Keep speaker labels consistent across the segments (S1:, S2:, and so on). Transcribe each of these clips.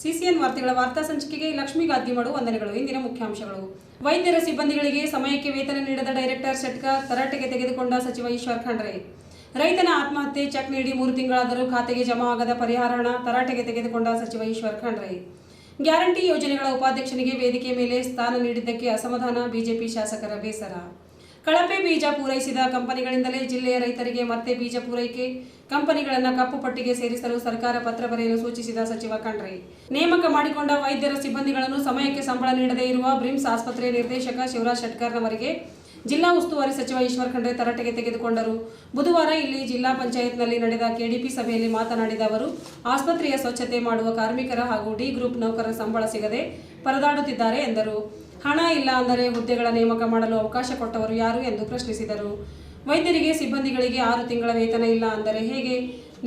S1: CCN ವಾರ್ತೆಗಳ ವಾರ್ತಾ ಸಂಚಿಕೆಗೆ ಲಕ್ಷ್ಮೀ ಗಾದ್ಗಿಮಡು ವಂದನೆಗಳು. ಇಂದಿನ ಮುಖ್ಯಾಂಶಗಳು. ವೈದ್ಯರ ಸಿಬ್ಬಂದಿಗಳಿಗೆ ಸಮಯಕ್ಕೆ ವೇತನ ನೀಡದ ಡೈರೆಕ್ಟರ್ ಶೆಟ್ಕರ್ ತರಾಟೆಗೆ ತೆಗೆದುಕೊಂಡ ಸಚಿವ ಈಶ್ವರ್ ಖಂಡ್ರೆ. ರೈತನ ಆತ್ಮಹತ್ಯೆ ಚೆಕ್ ನೀಡಿ ಮೂರು ತಿಂಗಳಾದರೂ ಖಾತೆಗೆ ಜಮಾ ಆಗದ ಪರಿಹಾರ ಹಣ ತರಾಟೆಗೆ ತೆಗೆದುಕೊಂಡ ಸಚಿವ ಈಶ್ವರ್ ಖಂಡ್ರೆ. ಗ್ಯಾರಂಟಿ ಯೋಜನೆಗಳ ಉಪಾಧ್ಯಕ್ಷನಿಗೆ ವೇದಿಕೆ ಮೇಲೆ ಸ್ಥಾನ ನೀಡಿದ್ದಕ್ಕೆ ಅಸಮಾಧಾನ ಬಿಜೆಪಿ ಶಾಸಕರ ಬೇಸರ. ಕಳಪೆ ಬೀಜ ಪೂರೈಸಿದ ಕಂಪನಿಗಳಿಂದಲೇ ಜಿಲ್ಲೆಯ ರೈತರಿಗೆ ಮತ್ತೆ ಬೀಜ ಪೂರೈಕೆ ಕಂಪನಿಗಳನ್ನು ಕಪ್ಪು ಪಟ್ಟಿಗೆ ಸೇರಿಸಲು ಸರ್ಕಾರ ಪತ್ರ ಬರೆಯಲು ಸೂಚಿಸಿದ ಸಚಿವ ಖಂಡ್ರೆ. ನೇಮಕ ಮಾಡಿಕೊಂಡ ವೈದ್ಯರ ಸಿಬ್ಬಂದಿಗಳನ್ನು ಸಮಯಕ್ಕೆ ಸಂಬಳ ನೀಡದೇ ಇರುವ ಬ್ರಿಮ್ಸ್ ಆಸ್ಪತ್ರೆ ನಿರ್ದೇಶಕ ಶಿವರಾಜ್ ಶೆಟ್ಕರ್ನವರಿಗೆ ಜಿಲ್ಲಾ ಉಸ್ತುವಾರಿ ಸಚಿವ ಈಶ್ವರ್ ಖಂಡ್ರೆ ತರಾಟೆಗೆ ತೆಗೆದುಕೊಂಡರು. ಬುಧವಾರ ಇಲ್ಲಿ ಜಿಲ್ಲಾ ಪಂಚಾಯತ್ನಲ್ಲಿ ನಡೆದ ಕೆಡಿಪಿ ಸಭೆಯಲ್ಲಿ ಮಾತನಾಡಿದ ಅವರು, ಆಸ್ಪತ್ರೆಯ ಸ್ವಚ್ಛತೆ ಮಾಡುವ ಕಾರ್ಮಿಕರ ಹಾಗೂ ಡಿ ಗ್ರೂಪ್ ನೌಕರರ ಸಂಬಳ ಸಿಗದೆ ಪರದಾಡುತ್ತಿದ್ದಾರೆ ಎಂದರು. ಹಣ ಇಲ್ಲ ಅಂದರೆ ಹುದ್ದೆಗಳ ನೇಮಕ ಮಾಡಲು ಅವಕಾಶ ಕೊಟ್ಟವರು ಯಾರು ಎಂದು ಪ್ರಶ್ನಿಸಿದರು. ವೈದ್ಯರಿಗೆ, ಸಿಬ್ಬಂದಿಗಳಿಗೆ ಆರು ತಿಂಗಳ ವೇತನ ಇಲ್ಲ ಅಂದರೆ ಹೇಗೆ?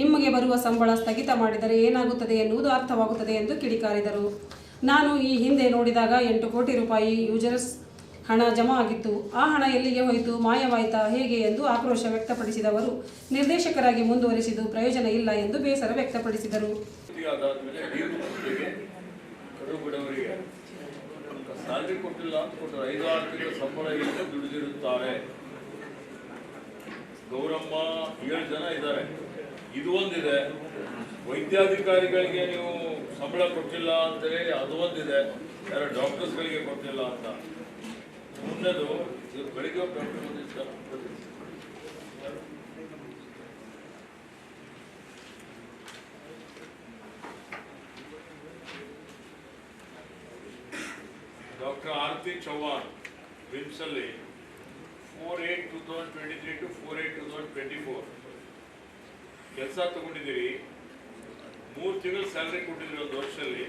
S1: ನಿಮಗೆ ಬರುವ ಸಂಬಳ ಸ್ಥಗಿತ ಮಾಡಿದರೆ ಏನಾಗುತ್ತದೆ ಎನ್ನುವುದು ಅರ್ಥವಾಗುತ್ತದೆ ಎಂದು ಕಿಡಿಕಾರಿದರು. ನಾನು ಈ ಹಿಂದೆ ನೋಡಿದಾಗ ಎಂಟು ಕೋಟಿ ರೂಪಾಯಿ ಯೂಸರ್ಸ್ ಹಣ ಜಮಾ ಆಗಿತ್ತು. ಆ ಹಣ ಎಲ್ಲಿಗೆ ಹೋಯಿತು? ಮಾಯವಾಯಿತಾ? ಹೇಗೆ ಎಂದು ಆಕ್ರೋಶ ವ್ಯಕ್ತಪಡಿಸಿದವರು. ನಿರ್ದೇಶಕರಾಗಿ ಮುಂದುವರಿಸಿದ್ದು ಪ್ರಯೋಜನ ಇಲ್ಲ ಎಂದು ಬೇಸರ ವ್ಯಕ್ತಪಡಿಸಿದರು
S2: ಪೂರ್ತಿ ಅದಾದ್ಮೇಲೆ ನೀರು ಜೊತೆಗೆ ಕಡು ಬಡವರಿಗೆ ಸ್ಯಾಲ್ರಿ ಕೊಟ್ಟಿಲ್ಲ ಅಂತ ಕೊಟ್ಟರು ಐದು ಆರು ತಿಂಗಳ ಸಂಬಳ ಇಲ್ಲದೆ ದುಡಿದಿರುತ್ತಾರೆ. ಗೌರಮ್ಮ, ಏಳು ಜನ ಇದ್ದಾರೆ. ಇದು ಒಂದಿದೆ. ವೈದ್ಯಾಧಿಕಾರಿಗಳಿಗೆ ನೀವು ಸಂಬಳ ಕೊಟ್ಟಿಲ್ಲ ಅಂತೇಳಿ ಅದು ಒಂದಿದೆ. ಯಾರೋ ಡಾಕ್ಟರ್ಸ್ಗಳಿಗೆ ಕೊಟ್ಟಿಲ್ಲ ಅಂತ. ಮುಂದೆದು ಬೆಳಿಗ್ಗೆ ಡಾಕ್ಟರ್ ಬಂದಿರ್ತಾರೆ. Doctor Chauhan ವಿಮ್ಸಲ್ಲಿ four eight two thousand twenty three to four eight two thousand twenty four ಕೆಲಸ ತಗೊಂಡಿದ್ದೀರಿ ಮೂರು ತಿಂಗಳು ಸ್ಯಾಲ್ರಿ ಕೊಟ್ಟಿದ್ದೀರಿ ಒಂದು ವರ್ಷದಲ್ಲಿ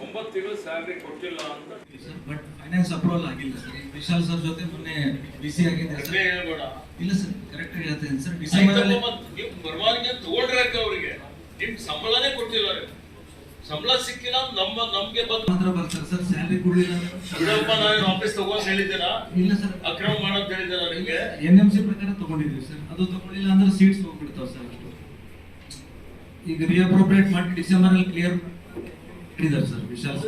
S2: ಒಂಬತ್ತು ತಿಂಗಳು ಸ್ಯಾಲ್ರಿ ಕೊಟ್ಟಿಲ್ಲ ಅಂತ.
S3: ಸರ್ ಬಟ್ ಫೈನಾನ್ಸ್ ಅಪ್ರೂವಲ್ ಆಗಿಲ್ಲ ಸರ್ ವಿಶಾಲ್ ಸರ್ ಜೊತೆ ಮೊನ್ನೆ ಬಿಸಿ ಆಗಿದೆ ಸರ್
S2: ಹೇಳ್ಬೇಡ.
S3: ಇಲ್ಲ ಸರ್ ಕರೆಕ್ಟ್ ಹೇಳ್ತೇನೆ ಸರ್ ಡಿಸೆಂಬರ್
S2: ನೀವು ಪರವಾನಗಿ ತಗೊಂಡ್ರಾಕ ಅವರಿಗೆ. ನಿಮ್ ಸಂಬಳನೇ ಕೊಟ್ಟಿಲ್ಲ ಅವ್ರಿಗೆ. ಸಂಬಳ ಸಿಕ್ಕಿಲ್ಲ ನಮ್ಮ ನಮ್ಗೆ ಬಂದು
S3: ಮಾತ್ರ ಬರ್ತಾರೆ ಸರ್ ಸ್ಯಾಲರಿ ಕೊಡ್ಲಿಲ್ಲ.
S2: ಇದಪ್ಪ ನಾನು ಆಫೀಸ್ ತಗೊಂಡ್ ಹೇಳಿದ್ದೀರಾ?
S3: ಇಲ್ಲ ಸರ್.
S2: ಅಕ್ರಮ ಮಾಡೋದು ಹೇಳಿದ್ದೀರಾ ನಿಮ್ಗೆ?
S3: ಎನ್ ಎಂ ಸಿ ಪ್ರಕಾರ ತಗೊಂಡಿದ್ವಿ ಸರ್. ಅದು ತಗೊಂಡಿಲ್ಲ ಅಂದ್ರೆ ಸೀಟ್ಸ್ ಹೋಗ್ಬಿಡ್ತಾವ ಸರ್ ಅಷ್ಟು. ಈಗ ರಿಅಪ್ರೋಪ್ರಿಯೇಟ್ ಮಾಡಿ ಡಿಸೆಂಬರ್ ಅಲ್ಲಿ ಕ್ಲಿಯರ್ ಮಾಡಿದ್ದಾರೆ ಸರ್ ವಿಶಾಲ್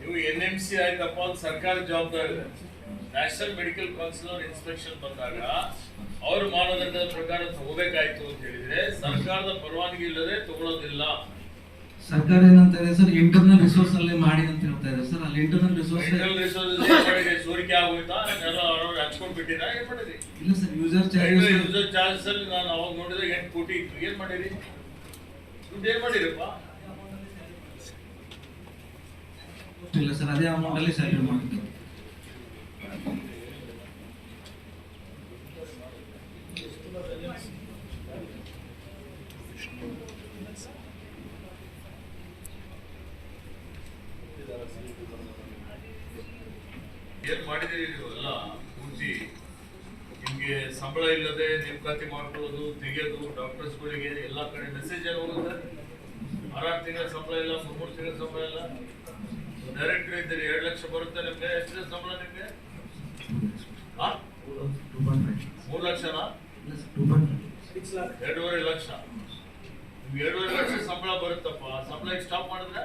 S2: ನೀವು ಎನ್ ಎಂ ಸಿ ಆಯ್ತಪ್ಪ ಸರ್ಕಾರಿ ಜವಾಬ್ದಾರಿ. ನ್ಯಾಷನಲ್ ಮೆಡಿಕಲ್ ಕೌನ್ಸಿಲ್ ಇನ್ಸ್ಪೆಕ್ಷನ್ ಬಂದಾಗ ಅವ್ರ ಮಾನದಂಡದ ಪ್ರಕಾರ ತಗೋಬೇಕಾಯ್ತು ಅಂತ ಹೇಳಿದ್ರೆ ಸರ್ಕಾರದ ಪರವಾನಗಿ ಇಲ್ಲದೆ ತಗೊಳ್ಳೋದಿಲ್ಲ
S3: ಸರ್ಕಾರ ಏನಂತ ಇದೆ ಸರ್? ಇಂಟರ್ನಲ್ ರಿಸೋರ್ಸ್ ಅಲ್ಲಿ ಮಾಡಿ ಅಂತ ಹೇಳ್ತಾ ಇದೆ ಸರ್. ಅಲ್ಲಿ ಇಂಟರ್ನಲ್ ರಿಸೋರ್ಸ್
S2: ಇಂಟರ್ನಲ್ ರಿಸೋರ್ಸ್ ಸೋರಿಕೆ ಆಗೋಯ್ತಾ? ಎಲ್ಲ ಅವ್ರು ಹಚ್ಕೊಂಡ್ ಬಿಟ್ಟಿರ ಏನ್ ಮಾಡಿದ್ರಿ
S3: ಇಲ್ಲ sir user charges
S2: user charges ಅಲ್ಲಿ ನಾನು ಅವಾಗ ನೋಡಿದ್ರೆ ಎಂಟು ಕೋಟಿ ಇತ್ತು. ಏನು ಮಾಡಿರಿ? ದುಡ್ಡು ಏನ್ ಮಾಡಿರಪ್ಪ?
S3: ಇಲ್ಲ ಸರ್ ಅದೇ ಅಮೌಂಟ್ ಅಲ್ಲಿ ಸ್ಯಾಲರಿ ಮಾಡ್ತೀವಿ
S2: ಏನ್ ಮಾಡಿದಿರಿ ನೀವು ಎಲ್ಲ ಪೂರ್ತಿ? ನಿಮ್ಗೆ ಸಂಬಳ ಇಲ್ಲದೆ ನೇಮಕಾತಿ ಮಾಡ್ಕೊಳ್ಳೋದು ತೆಗೆಯೋದು ಡಾಕ್ಟರ್ಸ್ಗಳಿಗೆ ಎಲ್ಲಾ ಕಡೆ ಮೆಸೇಜ್ ಏನು ಹೋಗುತ್ತೆ. ಆರಾರು ತಿಂಗಳ ಸಂಬಳ ಇಲ್ಲ, ಮೂರ್ ತಿಂಗಳ ಸಂಬಳ ಇಲ್ಲ. ಡೈರೆಕ್ಟರ್ ಇದ್ದೀರಿ ಎರಡು ಲಕ್ಷ ಬರುತ್ತೆ ನಿಮಗೆ. ಎಷ್ಟು ಸಂಬಳ ನಿಮ್ಗೆ? ಮೂರು ಲಕ್ಷನಾ? ಎರಡೂವರೆ ಲಕ್ಷ. ನಿಮ್ಗೆ ಎರಡೂವರೆ ಲಕ್ಷ ಸಂಬಳ ಬರುತ್ತಪ್ಪ. ಸಂಬಳ ಸ್ಟಾಪ್ ಮಾಡಿದ್ರೆ?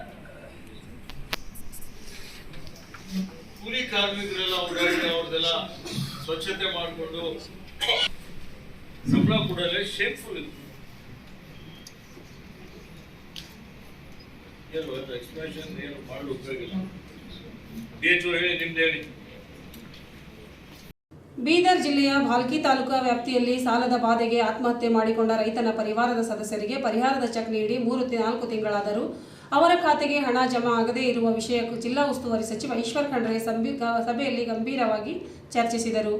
S2: ಕೂಲಿ ಕಾರ್ಮಿಕರೆಲ್ಲ ಓಡಾಡಿ ಅವ್ರದೆಲ್ಲ ಸ್ವಚ್ಛತೆ ಮಾಡಿಕೊಂಡು ಸಂಬಳ ಕೊಡಲೆ ಶೇಪ್ಫುಲ್ ಇತ್ತು ಏನು ಎಕ್ಸ್ಪ್ರೆಷನ್ ಏನು ಮಾಡಲು ಉಪಯೋಗ ಇಲ್ಲ. ಹೇಳಿ, ನಿಮ್ದು ಹೇಳಿ.
S1: ಬೀದರ್ ಜಿಲ್ಲೆಯ ಭಾಲ್ಕಿ ತಾಲೂಕಾ ವ್ಯಾಪ್ತಿಯಲ್ಲಿ ಸಾಲದ ಬಾಧೆಗೆ ಆತ್ಮಹತ್ಯೆ ಮಾಡಿಕೊಂಡ ರೈತನ ಪರಿವಾರದ ಸದಸ್ಯರಿಗೆ ಪರಿಹಾರದ ಚೆಕ್ ನೀಡಿ ಮೂರು ನಾಲ್ಕು ತಿಂಗಳಾದರೂ ಅವರ ಖಾತೆಗೆ ಹಣ ಜಮಾ ಆಗದೇ ಇರುವ ವಿಷಯ ಜಿಲ್ಲಾ ಉಸ್ತುವಾರಿ ಸಚಿವ ಈಶ್ವರ್ ಖಂಡ್ರೆ ಸಭೆಯಲ್ಲಿ ಗಂಭೀರವಾಗಿ ಚರ್ಚಿಸಿದರು.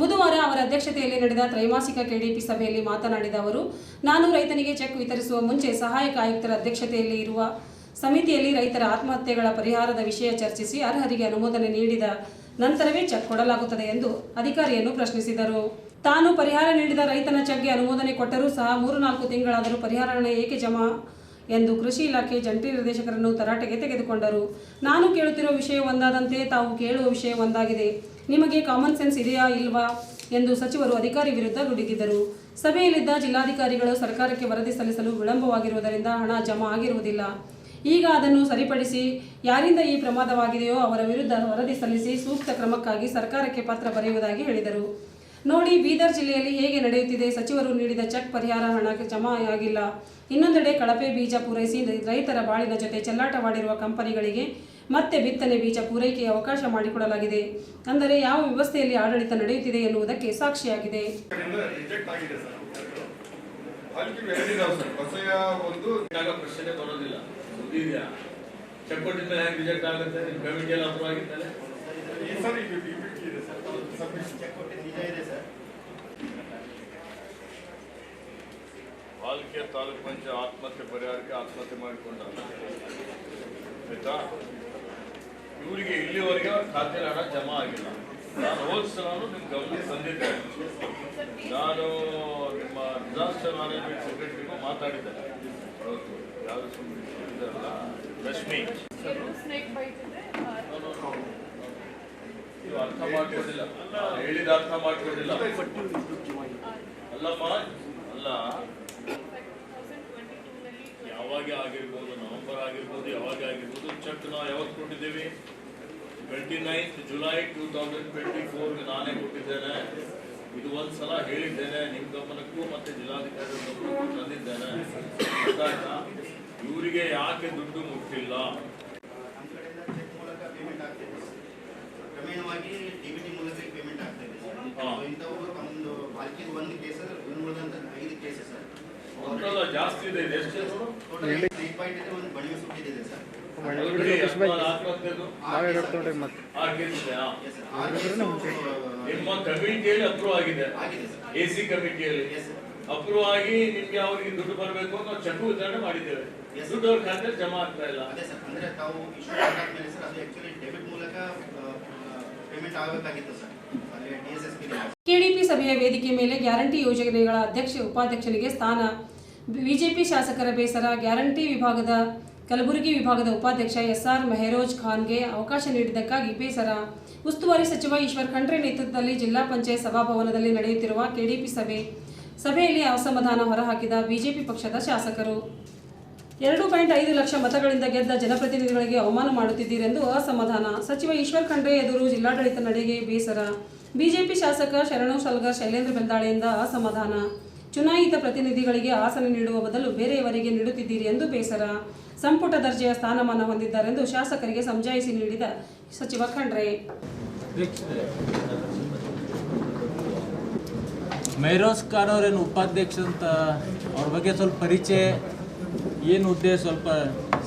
S1: ಬುಧವಾರ ಅವರ ಅಧ್ಯಕ್ಷತೆಯಲ್ಲಿ ನಡೆದ ತ್ರೈಮಾಸಿಕ ಕೆಡಿಪಿ ಸಭೆಯಲ್ಲಿ ಮಾತನಾಡಿದ ಅವರು, ನಾನು ರೈತನಿಗೆ ಚೆಕ್ ವಿತರಿಸುವ ಮುಂಚೆ ಸಹಾಯಕ ಆಯುಕ್ತರ ಅಧ್ಯಕ್ಷತೆಯಲ್ಲಿ ಇರುವ ಸಮಿತಿಯಲ್ಲಿ ರೈತರ ಆತ್ಮಹತ್ಯೆಗಳ ಪರಿಹಾರದ ವಿಷಯ ಚರ್ಚಿಸಿ ಅರ್ಹರಿಗೆ ಅನುಮೋದನೆ ನೀಡಿದ ನಂತರವೇ ಚೆಕ್ ಕೊಡಲಾಗುತ್ತದೆ ಎಂದು ಅಧಿಕಾರಿಯನ್ನು ಪ್ರಶ್ನಿಸಿದರು. ತಾನು ಪರಿಹಾರ ನೀಡಿದ ರೈತನ ಚೆಕ್ಗೆ ಅನುಮೋದನೆ ಕೊಟ್ಟರೂ ಸಹ ಮೂರು ನಾಲ್ಕು ತಿಂಗಳಾದರೂ ಪರಿಹಾರ ಹಣ ಏಕೆ ಜಮಾ ಎಂದು ಕೃಷಿ ಇಲಾಖೆ ಜಂಟಿ ನಿರ್ದೇಶಕರನ್ನು ತರಾಟೆಗೆ ತೆಗೆದುಕೊಂಡರು. ನಾನು ಕೇಳುತ್ತಿರುವ ವಿಷಯ ಒಂದಾದಂತೆ ತಾವು ಕೇಳುವ ವಿಷಯ ಒಂದಾಗಿದೆ. ನಿಮಗೆ ಕಾಮನ್ ಸೆನ್ಸ್ ಇದೆಯಾ ಇಲ್ವಾ ಎಂದು ಸಚಿವರು ಅಧಿಕಾರಿ ವಿರುದ್ಧ ಗುಡುಗಿದರು ಸಭೆಯಲ್ಲಿದ್ದ ಜಿಲ್ಲಾಧಿಕಾರಿಗಳು ಸರ್ಕಾರಕ್ಕೆ ವರದಿ ಸಲ್ಲಿಸಲು ವಿಳಂಬವಾಗಿರುವುದರಿಂದ ಹಣ ಜಮಾ ಆಗಿರುವುದಿಲ್ಲ. ಈಗ ಅದನ್ನು ಸರಿಪಡಿಸಿ ಯಾರಿಂದ ಈ ಪ್ರಮಾದವಾಗಿದೆಯೋ ಅವರ ವಿರುದ್ಧ ವರದಿ ಸಲ್ಲಿಸಿ ಸೂಕ್ತ ಕ್ರಮಕ್ಕಾಗಿ ಸರ್ಕಾರಕ್ಕೆ ಪತ್ರ ಬರೆಯುವುದಾಗಿ ಹೇಳಿದರು. ನೋಡಿ ಬೀದರ್ ಜಿಲ್ಲೆಯಲ್ಲಿ ಹೇಗೆ ನಡೆಯುತ್ತಿದೆ? ಸಚಿವರು ನೀಡಿದ ಚೆಕ್ ಪರಿಹಾರ ಹಣ ಜಮಾ ಆಗಿಲ್ಲ ಇನ್ನೊಂದೆಡೆ ಕಳಪೆ ಬೀಜ ಪೂರೈಸಿ ರೈತರ ಬಾಳಿನ ಜೊತೆ ಚೆಲ್ಲಾಟವಾಡಿರುವ ಕಂಪನಿಗಳಿಗೆ ಮತ್ತೆ ಬಿತ್ತನೆ ಬೀಜ ಪೂರೈಕೆಗೆ ಅವಕಾಶ ಮಾಡಿಕೊಡಲಾಗಿದೆ. ಅಂದರೆ ಯಾವ ವ್ಯವಸ್ಥೆಯಲ್ಲಿ ಆಡಳಿತ ನಡೆಯುತ್ತಿದೆ ಎನ್ನುವುದಕ್ಕೆ ಸಾಕ್ಷಿಯಾಗಿದೆ.
S4: ಒಂದು
S2: ಪ್ರಶ್ನೆ ಬರೋದಿಲ್ಲ. ಇದೆಯಾ ಚೆಕ್ ಮೇಲೆ ಹೆಂಗ್ ರಿಜೆಕ್ಟ್ ಆಗುತ್ತೆ? ನಿಮ್ ಕಮಿಟಿ ಎಲ್ಲ ಅಪ್ರೂವ್
S4: ಆಗಿದ್ದಾರೆ ಸರ್ ಇದು ಡಿಬಿಟಿ ಇದೆ ಸರ್. ಸಬ್ಮಿಷನ್
S2: ಪಾಲಿಕೆ ತಾಲೂಕು ಪಂಚಾಯತ್ ಆತ್ಮಹತ್ಯೆ ಪರಿಹಾರಕ್ಕೆ ಆತ್ಮಹತ್ಯೆ ಮಾಡಿಕೊಂಡ ಆಯ್ತಾ? ಇವರಿಗೆ ಇಲ್ಲಿವರೆಗೆ ಅವ್ರ ಖಾತೆಯಲ್ಲಿ ಹಣ ಜಮಾ ಆಗಿಲ್ಲ. ನಾನು ಹೋದ ನಿಮ್ಮ ಗಮನಕ್ಕೆ ತಂದಿದ್ದೆ ನಾನು ನಿಮ್ಮ ಡಿಸಾಸ್ಟರ್ ಮ್ಯಾನೇಜ್ಮೆಂಟ್ ಸೆಕ್ರೆಟರಿಗೂ ಮಾತಾಡಿದ್ದೆ. ಅವತ್ತು ಯಾವುದು ಸುಮ್ಮನೆ ರಶ್ಮಿ. ನೀವು ಅರ್ಥ ಮಾಡ್ಕೊಂಡಿಲ್ಲ. ಹೇಳಿದ ಅರ್ಥ ಮಾಡ್ಕೊಂಡಿಲ್ಲ. ಅಲ್ಲಮ್ಮ ಅಲ್ಲ. ಯಾವಾಗ ಆಗಿರ್ಬೋದು ನವೆಂಬರ್ ಆಗಿರ್ಬೋದು ಯಾವಾಗ ಆಗಿರ್ಬೋದು ಚೆಕ್ ನಾವು ಯಾವಾಗ ಕೊಟ್ಟಿದ್ದೇವೆ? Twenty ninth July two thousand twenty ಫೋರ್ಗೆ ನಾನೇ ಕೊಟ್ಟಿದ್ದೇನೆ. ಇದು ಒಂದು ಸಲ ಹೇಳಿದ್ದೇನೆ. ನಿಮ್ಮ ಗಮನಕ್ಕೂ ಮತ್ತೆ ಜಿಲ್ಲಾಧಿಕಾರಿ ಗಮನಕ್ಕೂ ತಂದಿದ್ದೇನೆ. ಗೊತ್ತಾಯ್ತಾ? ಇವರಿಗೆ ಯಾಕೆ ದುಡ್ಡು ಮುಟ್ಟಿಲ್ಲ?
S5: ಕ್ರಮೇಣವಾಗಿ ಡಿಬಿಟಿ ಮೂಲಕ ಪೇಮೆಂಟ್ ಆಗ್ತಾ ಇದೆ. ಇಂಥವು ಒಂದು ಉಳಿದಂತ ಐದು ಕೇಸ್ ಸರ್
S2: ಜಾಸ್ತಿ ಇದೆ ನಿಮ್ಮ ಕಮಿಟಿಯಲ್ಲಿ ಅಪ್ರೂವ್ ಆಗಿದೆ.
S5: ಆಗಿದೆ ಸರ್
S2: ಎ ಸಿ ಕಮಿಟಿಯಲ್ಲಿ. ಅಪ್ರೂವ್ ಆಗಿ ನಿಮ್ಗೆ ಅವ್ರಿಗೆ ದುಡ್ಡು ಬರಬೇಕು ಅಂತ ಚೆಕ್ ವಿತರಣೆ ಮಾಡಿದ್ದೇವೆ. ದುಡ್ಡು ಅವ್ರ ಖಾತೆ ಜಮಾ ಆಗ್ತಾ ಇಲ್ಲ.
S5: ಅದೇ ಸರ್ ಅಂದ್ರೆ ತಾವು ಇಶ್ಯೂ ಆದ್ಮೇಲೆ ಸರ್ ಅದು ಆಕ್ಚುಲಿ ಡೆಬಿಟ್ ಮೂಲಕ ಪೇಮೆಂಟ್ ಆಗಬೇಕಾಗಿತ್ತು ಸರ್
S1: ಕೆಡಿಪಿ ಸಭೆಯ ವೇದಿಕೆ ಮೇಲೆ ಗ್ಯಾರಂಟಿ ಯೋಜನೆಗಳ ಅಧ್ಯಕ್ಷ ಉಪಾಧ್ಯಕ್ಷರಿಗೆ ಸ್ಥಾನ. ಬಿಜೆಪಿ ಶಾಸಕರ ಬೇಸರ, ಗ್ಯಾರಂಟಿ ವಿಭಾಗದ, ಕಲಬುರಗಿ ವಿಭಾಗದ ಉಪಾಧ್ಯಕ್ಷ ಎಸ್ಆರ್ ಮೆಹರೋಜ್ ಖಾನ್ಗೆ ಅವಕಾಶ ನೀಡಿದ್ದಕ್ಕಾಗಿ ಬೇಸರ. ಉಸ್ತುವಾರಿ ಸಚಿವ ಈಶ್ವರ್ ಖಂಡ್ರೆ ನೇತೃತ್ವದಲ್ಲಿ ಜಿಲ್ಲಾ ಪಂಚಾಯತ್ ಸಭಾಭವನದಲ್ಲಿ ನಡೆಯುತ್ತಿರುವ ಕೆಡಿಪಿ ಸಭೆ. ಸಭೆಯಲ್ಲಿ ಅಸಮಾಧಾನ ಹೊರಹಾಕಿದ ಬಿಜೆಪಿ ಪಕ್ಷದ ಶಾಸಕರು. ಎರಡು ಪಾಯಿಂಟ್ ಐದು ಲಕ್ಷ ಮತಗಳಿಂದ ಗೆದ್ದ ಜನಪ್ರತಿನಿಧಿಗಳಿಗೆ ಅವಮಾನ ಮಾಡುತ್ತಿದ್ದೀರೆಂದು ಅಸಮಾಧಾನ. ಸಚಿವ ಈಶ್ವರ್ ಖಂಡ್ರೆ ಎದುರು ಜಿಲ್ಲಾಡಳಿತ ನಡೆಗೆ ಬೇಸರ. ಬಿಜೆಪಿ ಶಾಸಕ ಶರಣು ಸಲ್ಗರ್ ಶೈಲೇಂದ್ರ ಬೆಂದಾಳೆಯಿಂದ ಅಸಮಾಧಾನ. ಚುನಾಯಿತ ಪ್ರತಿನಿಧಿಗಳಿಗೆ ಆಸನ ನೀಡುವ ಬದಲು ಬೇರೆಯವರಿಗೆ ನೀಡುತ್ತಿದ್ದೀರಿ ಎಂದು ಬೇಸರ. ಸಂಪುಟ ದರ್ಜೆಯ ಸ್ಥಾನಮಾನ ಹೊಂದಿದ್ದಾರೆಂದು ಶಾಸಕರಿಗೆ ಸಮಜಾಯಿಸಿ ನೀಡಿದ ಸಚಿವ ಖಂಡ್ರೆ.
S6: ಮೈರೋಸ್ ಖಾನ್ ಅವರೇನು ಉಪಾಧ್ಯಕ್ಷ ಅಂತ ಅವ್ರ ಬಗ್ಗೆ ಸ್ವಲ್ಪ ಪರಿಚಯ ಏನು ಉದ್ದೇಶ ಸ್ವಲ್ಪ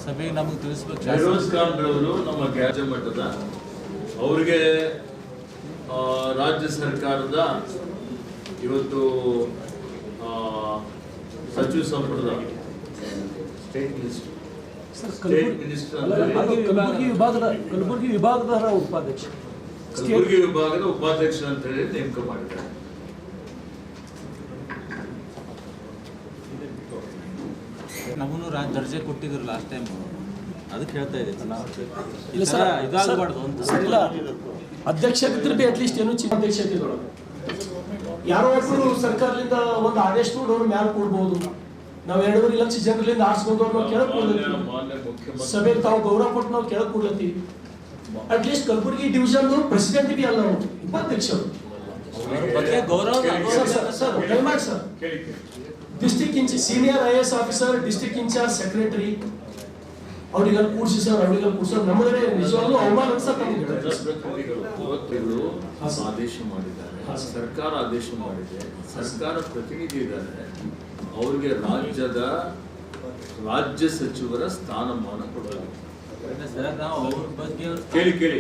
S6: ಸಭೆಗೆ ನಮಗೆ ತಿಳಿಸ್ಬೇಕು
S2: ಮೈರೋಸ್ ಖಾನ್ ಅವರು ನಮ್ಮ ಗ್ಯಾಜ ಮಟ್ಟದ ಅವರಿಗೆ ಆ, ರಾಜ್ಯ ಸರ್ಕಾರದ ಇವತ್ತು ಸಚಿವ ಸಂಪುಟದ ಸ್ಟೇಟ್ ಮಿನಿಸ್ಟರ್ ಸ್ಟೇಟ್ ಅಂದ್ರೆ
S7: ಕಲಬುರಗಿ ವಿಭಾಗದ ಕಲಬುರಗಿ ವಿಭಾಗದ ಉಪಾಧ್ಯಕ್ಷ.
S2: ಕಲಬುರಗಿ ವಿಭಾಗದ ಉಪಾಧ್ಯಕ್ಷ ಅಂತ ಹೇಳಿ ನೇಮಕ ಮಾಡಿದ್ದಾರೆ.
S6: ನಮಗೂ ರಾಜ್ ದರ್ಜೆ ಕೊಟ್ಟಿದ್ರು ಲಾಸ್ಟ್ ಟೈಮ್ ಅದಕ್ಕೆ ಹೇಳ್ತಾ ಇದ್ದೀನಿ
S7: ಇಲ್ಲ ಸರ್
S6: ಇದಾಗಬಾರ್ದು ಅಂತ.
S7: ಸರ್ ಇಲ್ಲ. ಅಧ್ಯಕ್ಷರಿದ್ರೆ ಬಿ ಅಟ್ಲೀಸ್ಟ್ ಏನು ಚಿಕ್ಕ ಅಧ್ಯಕ್ಷತೆಗಳು. ಯಾರೋ ಒಬ್ಬರು ಸರ್ಕಾರದಿಂದ ಒಂದು ಆದೇಶ ನೋಡಿ ಅವ್ರ ಮ್ಯಾಲ ಕೊಡ್ಬೋದು. ನಾವು ಎರಡೂವರೆ ಲಕ್ಷ ಜನರಿಂದ ಆರಿಸ್ಕೊಂಡು ನಾವು ಕೇಳಕ್
S2: ಮಾನ್ಯ
S7: ಕೊಡ್ಲತ್ತೀವಿ
S2: ಮಾನ್ಯ
S7: ತಾವು ಗೌರವ ಕೊಟ್ಟು ನಾವು ಕೆಳಗೆ ಕೊಡ್ಲತ್ತೀವಿ at least Kalaburagi division president B ಅಲ್ಲ ಅವ್ರು ಉಪಾಧ್ಯಕ್ಷರು district inch senior I S officer district incharge secretary ಅವ್ರಿಗೆ ಅಲ್ಲಿ ಕೂರ್ಸಿ ಸರ್ ಅವ್ರಿಗೆ ಅಲ್ಲಿ ನಮ್ಮದೇ ನಮಗೆ ನಿಜವಾಗ್ಲೂ ಅವಮಾನ.
S2: ಜನಪ್ರತಿನಿಧಿಗಳು ಆದೇಶ ಮಾಡಿದ್ದಾರೆ. ಸರ್ಕಾರ ಆದೇಶ ಮಾಡಿದೆ. ಸರ್ಕಾರ ಪ್ರತಿನಿಧಿ ಇದ್ದಾರೆ ಅವರಿಗೆ ರಾಜ್ಯದ ರಾಜ್ಯ ಸಚಿವರ ಸ್ಥಾನಮಾನ ಕೊಡಲಾಗಿದೆ
S6: ಇಲ್ಲ ಸರ್ ನಾವು ಅವ್ರ ಬಗ್ಗೆ
S2: ಕೇಳಿ ಕೇಳಿ.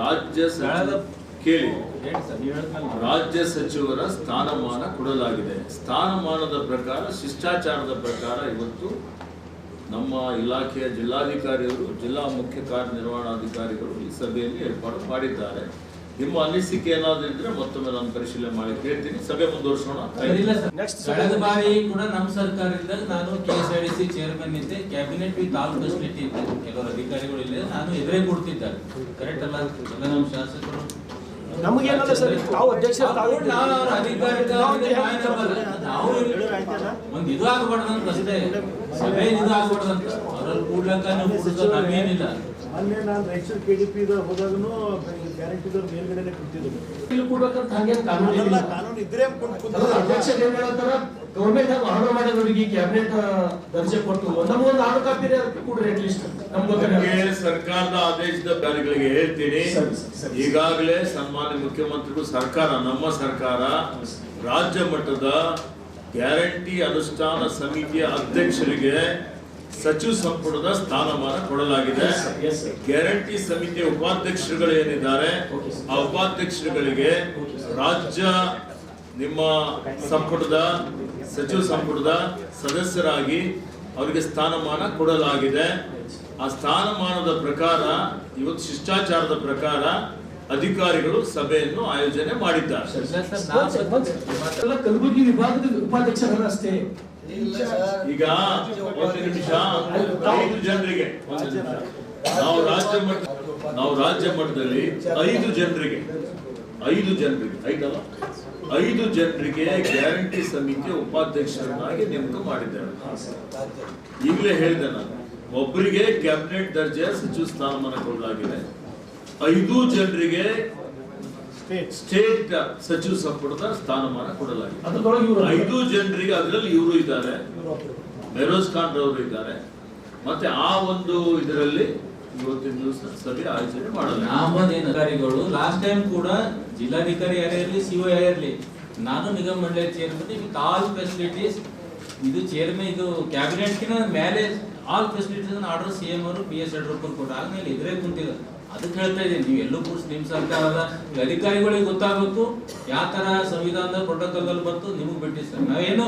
S2: ರಾಜ್ಯ ಕೇಳಿ. ರಾಜ್ಯ ಸಚಿವರ ಸ್ಥಾನಮಾನ ಕೊಡಲಾಗಿದೆ. ಸ್ಥಾನಮಾನದ ಪ್ರಕಾರ ಶಿಷ್ಟಾಚಾರದ ಪ್ರಕಾರ ಇವತ್ತು ನಮ್ಮ ಇಲಾಖೆಯ ಜಿಲ್ಲಾಧಿಕಾರಿಯವರು ಜಿಲ್ಲಾ ಮುಖ್ಯ ಕಾರ್ಯನಿರ್ವಹಣಾಧಿಕಾರಿಗಳು ಈ ಸಭೆಯಲ್ಲಿ ಏರ್ಪಾಡು ಮಾಡಿದ್ದಾರೆ. ನಿಮ್ಮ ಅನಿಸಿಕೆ ಏನಾದ್ರೂ ಇದ್ರೆ ಮತ್ತೊಮ್ಮೆ ನಾನು ಪರಿಶೀಲನೆ ಮಾಡಿ ಕೇಳ್ತೀನಿ. ಸಭೆ ಮುಂದುವರಿಸೋಣ.
S6: ಕಳೆದ ಬಾರಿ ಕೂಡ ನಮ್ಮ ಸರ್ಕಾರದಿಂದ ನಾನು K S I D C chairman ಇದ್ದೆ. ಕ್ಯಾಬಿನೆಟ್ ವಿತ್ ಆಲ್ ಫೆಸಿಲಿಟಿ ಇದ್ದೆ. ಕೆಲವರು ಅಧಿಕಾರಿಗಳು ಇಲ್ಲ ನಾನು ಎದುರೇ ಕೊಡ್ತಿದ್ದಾರೆ ಕರೆಕ್ಟ್ ಅಲ್ಲ? ಎಲ್ಲ ನಮ್ಮ ಶಾಸಕರು?
S7: ನಮಗೇನಲ್ಲ ಸರ್ ತಾವು
S6: ಒಂದ್ ಇದು ಆಗ್ಬಾರ್ದಂತ ಅಷ್ಟೇ. ಸಭೆ ಇದು ಆಗ್ಬಾರ್ದಂತ ಅವ್ರಲ್ಲಿ ಕೂಡ್ಲಕ್ಕ ನೀವು ನಮ್ಗೇನಿಲ್ಲ
S8: ಮೊನ್ನೆ ನಾನು ರಾಯಚೂರು ಕೆ ಡಿ ಪಿ ಹೋದಾಗನು ಗ್ಯಾರಂಟಿದವ್ರ ಮೇಲ್ಗಡೆನೆ ಕುಂತಿದ್ರು
S7: ಇಲ್ಲಿ ಕೊಡ್ಬೇಕಂತ ಹಂಗೇನ್ ಕಾನೂನು ಇಲ್ಲ
S8: ಕಾನೂನು ಇದ್ರೆ
S7: ಅಲ್ಲ. ಅಧ್ಯಕ್ಷರು ಏನ್ ಹೇಳತ್ತಾರ ಗೌರ್ಮೆಂಟ್ ಆರ್ಡರ್ ಮಾಡಿದವರಿಗೆ ಕ್ಯಾಬಿನೆಟ್ ದರ್ಜೆ ಕೊಟ್ಟು ನಮ್ಗೆ ಒಂದು ಆರ್ಡರ್ ಕಾಪಿ ಕೊಡ್ರಿ ಅಟ್ ಲೀಸ್ಟ್ ನಮ್ಗೆ
S2: ಸರ್ಕಾರದ ಆದೇಶದ ಕಾರ್ಯಗಳಿಗೆ ಹೇಳ್ತೀನಿ. ಈಗಾಗಲೇ ಸನ್ಮಾನ್ಯ ಮುಖ್ಯಮಂತ್ರಿಗಳು ಸರ್ಕಾರ ನಮ್ಮ ಸರ್ಕಾರ ರಾಜ್ಯ ಮಟ್ಟದ ಗ್ಯಾರಂಟಿ ಅನುಷ್ಠಾನ ಸಮಿತಿಯ ಅಧ್ಯಕ್ಷರಿಗೆ ಸಚಿವ ಸಂಪುಟದ ಸ್ಥಾನಮಾನ ಕೊಡಲಾಗಿದೆ. ಗ್ಯಾರಂಟಿ ಸಮಿತಿಯ ಉಪಾಧ್ಯಕ್ಷರುಗಳು ಏನಿದ್ದಾರೆ? ಆ ಉಪಾಧ್ಯಕ್ಷರುಗಳಿಗೆ ರಾಜ್ಯ ನಿಮ್ಮ ಸಂಪುಟದ ಸಚಿವ ಸಂಪುಟದ ಸದಸ್ಯರಾಗಿ ಅವರಿಗೆ ಸ್ಥಾನಮಾನ ಕೊಡಲಾಗಿದೆ. ಆ ಸ್ಥಾನಮಾನದ ಪ್ರಕಾರ ಇವತ್ತು ಶಿಷ್ಟಾಚಾರದ ಪ್ರಕಾರ ಅಧಿಕಾರಿಗಳು ಸಭೆಯನ್ನು ಆಯೋಜನೆ ಮಾಡಿದ್ದಾರೆ.
S7: ಕಲಬುರಗಿ ವಿಭಾಗದ ಉಪಾಧ್ಯಕ್ಷರ ಅಷ್ಟೇ.
S2: ಈಗ ಒಂದು ನಿಮಿಷ. ಐದು ಜನರಿಗೆ. ನಾವು ರಾಜ್ಯ ಮಟ್ಟ ನಾವು ರಾಜ್ಯ ಮಟ್ಟದಲ್ಲಿ ಐದು ಜನರಿಗೆ. ಐದು ಜನರಿಗೆ. ಐದಲ್ಲ ಐದು ಜನರಿಗೆ ಗ್ಯಾರಂಟಿ ಸಮಿತಿ ಉಪಾಧ್ಯಕ್ಷರನ್ನಾಗಿ ನೇಮಕ ಮಾಡಿದ್ದೇನೆ ಈಗಲೇ ಹೇಳಿದೆ ನಾನು. ಒಬ್ಬರಿಗೆ ಕ್ಯಾಬಿನೆಟ್ ದರ್ಜೆಯ ಸಚಿವ ಸ್ಥಾನಮಾನ ಕೊಡಲಾಗಿದೆ ಐದು ಜನರಿಗೆ ಸ್ಟೇಟ್ ಸಚಿವ ಸಂಪುಟದ ಸ್ಥಾನಮಾನ ಕೊಡಲಾಗಿದೆ. ಐದು ಜನರಿಗೆ ಅದರಲ್ಲಿ ಇವರು ಇದ್ದಾರೆ. ಮೆರೋಜ್ ಖಾನ್ ರವರು ಇದ್ದಾರೆ. ಮತ್ತೆ ಆ ಒಂದು ಇದರಲ್ಲಿ ಇವತ್ತಿನ ದಿವಸ ಸಭೆ ಆಯೋಜನೆ
S6: ನಾಮದೇನ ಅಧಿಕಾರಿಗಳು ಲಾಸ್ಟ್ ಟೈಮ್ ಕೂಡ ಜಿಲ್ಲಾಧಿಕಾರಿ ಯಾರೇ ಇರಲಿ ಸಿ ಯಾರೇ ಇರಲಿ ನಾನು ನಿಗಮ ಮಂಡಳಿ ಚೇರ್ಮನ್ ವಿತ್ ಆಲ್ ಫೆಸಿಲಿಟೀಸ್ ಇದು ಚೇರ್ಮನ್ ಇದು ಕ್ಯಾಬಿನೆಟ್ಗಿನ ಮೇಲೆ all facilities order C M ಅವರು ಪಿ ಎಸ್ ಯಡಿಯೂರಪ್ಪ ಕೊಟ್ಟ ಆದ್ಮೇಲೆ ಇದ್ರೆ ಕುಂತಿಲ್ಲ ಅದಕ್ಕೆ ಹೇಳ್ತಾ ಇದ್ದೀನಿ ನೀವು ಎಲ್ಲೂ ಕೂಡ ನಿಮ್ಮ ಸರ್ಕಾರದ ಅಧಿಕಾರಿಗಳಿಗೆ ಗೊತ್ತಾಗಬೇಕು ಯಾವ ತರ ಸಂವಿಧಾನದ ಪ್ರೋಟೋಕಾಲ್ ಅಲ್ಲಿ ಬಂತು ನಿಮಗೆ ಬಿಟ್ಟಿ ಸರ್. ನಾವೇನು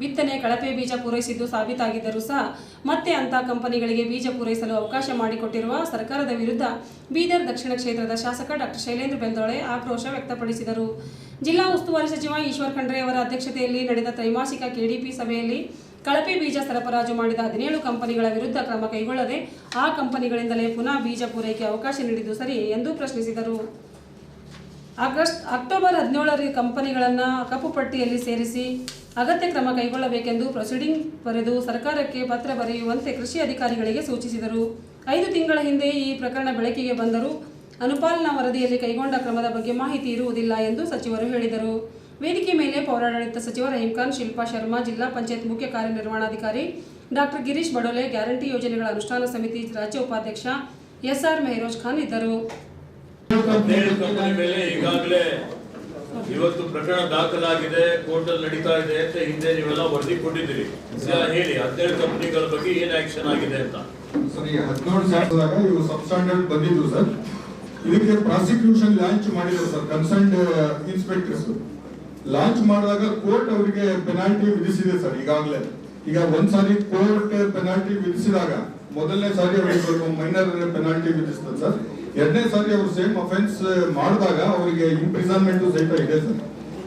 S1: ಬಿತ್ತನೆ ಕಳಪೆ ಬೀಜ ಪೂರೈಸಿದ್ದು ಸಾಬೀತಾಗಿದ್ದರೂ ಸಹ ಮತ್ತೆ ಅಂತ ಕಂಪನಿಗಳಿಗೆ ಬೀಜ ಪೂರೈಸಲು ಅವಕಾಶ ಮಾಡಿಕೊಟ್ಟಿರುವ ಸರ್ಕಾರದ ವಿರುದ್ಧ ಬೀದರ್ ದಕ್ಷಿಣ ಕ್ಷೇತ್ರದ ಶಾಸಕ ಡಾಕ್ಟರ್ ಶೈಲೇಂದ್ರ ಬೆಂದೋಳೆ ಆಕ್ರೋಶ ವ್ಯಕ್ತಪಡಿಸಿದರು. ಜಿಲ್ಲಾ ಉಸ್ತುವಾರಿ ಸಚಿವ ಈಶ್ವರ್ ಖಂಡ್ರೆ ಅವರ ಅಧ್ಯಕ್ಷತೆಯಲ್ಲಿ ನಡೆದ ತ್ರೈಮಾಸಿಕ ಕೆಡಿಪಿ ಸಭೆಯಲ್ಲಿ ಕಳಪೆ ಬೀಜ ಸರಬರಾಜು ಮಾಡಿದ ಹದಿನೇಳು ಕಂಪನಿಗಳ ವಿರುದ್ಧ ಕ್ರಮ ಕೈಗೊಳ್ಳದೆ ಆ ಕಂಪನಿಗಳಿಂದಲೇ ಪುನಃ ಬೀಜ ಪೂರೈಕೆ ಅವಕಾಶ ನೀಡಿದ್ದು ಸರಿ ಎಂದು ಪ್ರಶ್ನಿಸಿದರು. ಆಗಸ್ಟ್, ಅಕ್ಟೋಬರ್ ಹದಿನೇಳರಿಗೆ ಕಂಪನಿಗಳನ್ನು ಕಪ್ಪು ಪಟ್ಟಿಯಲ್ಲಿ ಸೇರಿಸಿ ಅಗತ್ಯ ಕ್ರಮ ಕೈಗೊಳ್ಳಬೇಕೆಂದು ಪ್ರೊಸೀಡಿಂಗ್ ಬರೆದು ಸರ್ಕಾರಕ್ಕೆ ಪತ್ರ ಬರೆಯುವಂತೆ ಕೃಷಿ ಅಧಿಕಾರಿಗಳಿಗೆ ಸೂಚಿಸಿದರು. ಐದು ತಿಂಗಳ ಹಿಂದೆ ಈ ಪ್ರಕರಣ ಬೆಳಕಿಗೆ ಬಂದರೂ ಅನುಪಾಲನಾ ವರದಿಯಲ್ಲಿ ಕೈಗೊಂಡ ಕ್ರಮದ ಬಗ್ಗೆ ಮಾಹಿತಿ ಇರುವುದಿಲ್ಲ ಎಂದು ಸಚಿವರು ಹೇಳಿದರು. ವೇದಿಕೆ ಮೇಲೆ ಪೌರಾಡಳಿತ ಸಚಿವ ರಹೀಂ ಶಿಲ್ಪಾ ಶರ್ಮಾ ಜಿಲ್ಲಾ ಪಂಚಾಯತ್ ಮುಖ್ಯ ಕಾರ್ಯನಿರ್ವಹಣಾಧಿಕಾರಿ ಡಾಕ್ಟರ್ ಗಿರೀಶ್ ಬಡೋಲೆ ಗ್ಯಾರಂಟಿ ಯೋಜನೆಗಳ ಅನುಷ್ಠಾನ ಸಮಿತಿ ರಾಜ್ಯ ಉಪಾಧ್ಯಕ್ಷ ಎಸ್ ಆರ್ ಮೆಹರೋಜ್ ಖಾನ್ ಇದ್ದರು.
S2: ಕಂಪನಿ ಮೇಲೆ ಈಗಾಗಲೇ ಇವತ್ತು ಪ್ರಕರಣ ದಾಖಲಾಗಿದೆ ಕೋರ್ಟ್ ಅಲ್ಲಿ ನಡೀತಾ ಇದೆ ಅಂತ ಹಿಂದೆ ನೀವೆಲ್ಲ ವರದಿ ಕೊಟ್ಟಿದ್ದೀರಿ ಹೇಳಿ ಹದಿನೇಳು ಕಂಪನಿಗಳ ಬಗ್ಗೆ ಏನ್ ಆಕ್ಷನ್ ಆಗಿದೆ ಅಂತ.
S4: ಸರಿ ಹದಿನೇಳು ಸಾವಿರದಾಗ ಇವು ಸಬ್ ಸ್ಟ್ಯಾಂಡರ್ಡ್ ಸರ್. ಇದಕ್ಕೆ ಪ್ರಾಸಿಕ್ಯೂಷನ್ ಲಾಂಚ್ ಮಾಡಿದ್ರು ಸರ್ ಕನ್ಸರ್ನ್ ಇನ್ಸ್ಪೆಕ್ಟರ್ಸ್ ಲಾಂಚ್ ಮಾಡಿದಾಗ ಕೋರ್ಟ್ ಅವರಿಗೆ ಪೆನಾಲ್ಟಿ ವಿಧಿಸಿದೆ ಸರ್ ಈಗಾಗಲೇ. ಈಗ ಒಂದ್ ಸಾರಿ ಕೋರ್ಟ್ ಪೆನಾಲ್ಟಿ ವಿಧಿಸಿದಾಗ ಮೊದಲನೇ ಸಾರಿ ಅವರಿಗೆ ಮೈನರ್ ಪೆನಾಲ್ಟಿ ವಿಧಿಸ್ತದೆ ಸರ್ ಎರಡನೇ ಸಾರಿ ಅವರು ಸೇಮ್ ಅಫೆನ್ಸ್ ಮಾಡಿದಾಗ ಅವರಿಗೆ ಇಂಪ್ರಿಸನ್ಮೆಂಟ್ ಸಹಿತ ಇದೆ ಸರ್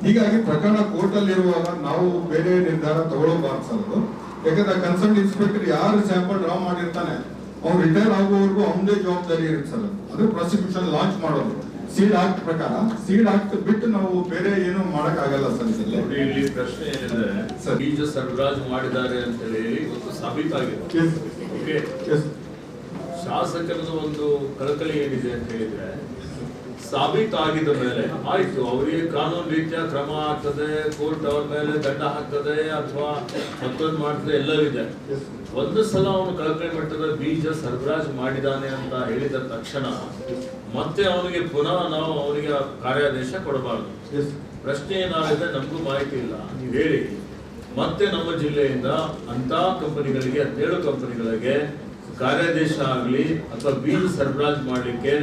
S4: ಹೀಗಾಗಿ ಪ್ರಕರಣ ಕೋರ್ಟ್ ಅಲ್ಲಿ ಇರುವಾಗ ನಾವು ಬೇರೆ ನಿರ್ಧಾರ ತಗೊಳ್ಳಬಾರ್ದು ಸರ್ ಅದು. ಯಾಕಂದ್ರೆ ಕನ್ಸರ್ನ್ ಇನ್ಸ್ಪೆಕ್ಟರ್ ಯಾರು ಸ್ಯಾಂಪಲ್ ಡ್ರಾ ಮಾಡಿರ್ತಾನೆ, ಅವ್ರು ರಿಟೈರ್ ಆಗುವವರೆಗೂ ಅವನದೇ ಜವಾಬ್ದಾರಿ ಇರುತ್ತೆ ಸರ್ ಅದು ಪ್ರಾಸಿಕ್ಯೂಷನ್ ಲಾಂಚ್ ಮಾಡೋದು. ಸೀಡ್ ಆಕ್ಟ್ ಪ್ರಕಾರ ಸೀಡ್ ಆಕ್ಟ್ ಬಿಟ್ಟು ನಾವು ಬೇರೆ ಏನು ಮಾಡಕ್ ಆಗಲ್ಲ ಸರ್ ಇದರಲ್ಲಿ
S2: ಇಲ್ಲಿ ಪ್ರಶ್ನೆ ಏನಿದೆ
S4: ಸರ್.
S2: ಬೀಜ ಸರಬರಾಜು ಮಾಡಿದ್ದಾರೆ ಅಂತ ಹೇಳಿ ಇವತ್ತು ಸಾಬೀತಾಗಿದೆ. ಶಾಸಕರದ ಒಂದು ಕಳಕಳಿ ಏನಿದೆ ಅಂತ ಹೇಳಿದ್ರೆ ಸಾಬೀತಾಗಿದ್ದ ಮೇಲೆ ಆಯ್ತು ಅವರಿಗೆ ಕಾನೂನು ರೀತಿಯ ಕ್ರಮ ಆಗ್ತದೆ ಕೋರ್ಟ್ ಅವ್ರ ಮೇಲೆ ದಂಡ ಹಾಕ್ತದೆ ಅಥವಾ ಮತ್ತೊಂದು ಮಾಡ್ತದೆ ಎಲ್ಲವಿದೆ. ಒಂದು ಸಲ ಅವನು ಕಳಕಳಿ ಮಟ್ಟದ ಬೀಜ ಸರಬರಾಜು ಮಾಡಿದಾನೆ ಅಂತ ಹೇಳಿದ ತಕ್ಷಣ ಮತ್ತೆ ಅವನಿಗೆ ಪುನಃ ನಾವು ಅವನಿಗೆ ಕಾರ್ಯಾದೇಶ ಕೊಡಬಾರ್ದು. ಪ್ರಶ್ನೆ ಏನಾಗಿದೆ ನಮಗೂ ಮಾಹಿತಿ ಇಲ್ಲ. ನೀವು ಹೇಳಿ. ಮತ್ತೆ ನಮ್ಮ ಜಿಲ್ಲೆಯಿಂದ ಅಂತ ಕಂಪನಿಗಳಿಗೆ ಹದಿನೇಳು ಕಂಪನಿಗಳಿಗೆ ಕಾರ್ಯಾದೇಶ ಆಗಲಿ ಅಥವಾ ಬೀಜ ಸರಬರಾಜು ಮಾಡಲಿಕ್ಕೆ